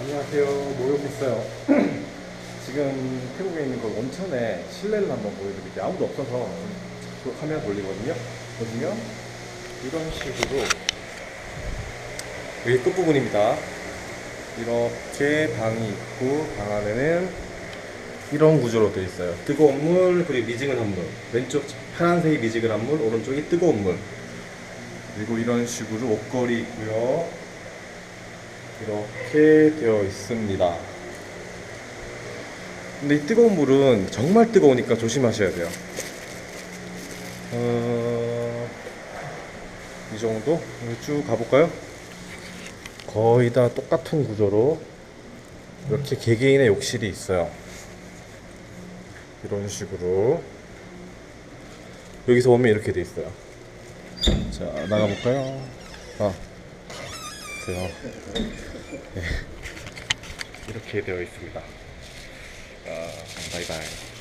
안녕하세요. 모욕했어요. 지금 태국에 있는 그 원천에 실내를 한번 보여드릴게요. 아무도 없어서 좀 카메라 돌리거든요. 보시면 이런 식으로 여기 끝부분입니다. 이렇게 방이 있고 방 안에는 이런 구조로 되어 있어요. 뜨거운 물 그리고 미지근한 물. 왼쪽 파란색이 미지근한 물, 오른쪽이 뜨거운 물. 그리고 이런 식으로 옷걸이 있고요. 이렇게 되어 있습니다. 근데 이 뜨거운 물은 정말 뜨거우니까 조심하셔야 돼요. 어, 이 정도? 쭉 가볼까요? 거의 다 똑같은 구조로 이렇게 개개인의 욕실이 있어요. 이런 식으로 여기서 보면 이렇게 돼 있어요. 자 나가볼까요? 아, 보세요. 네. 이렇게 되어 있습니다. 아, 바이바이.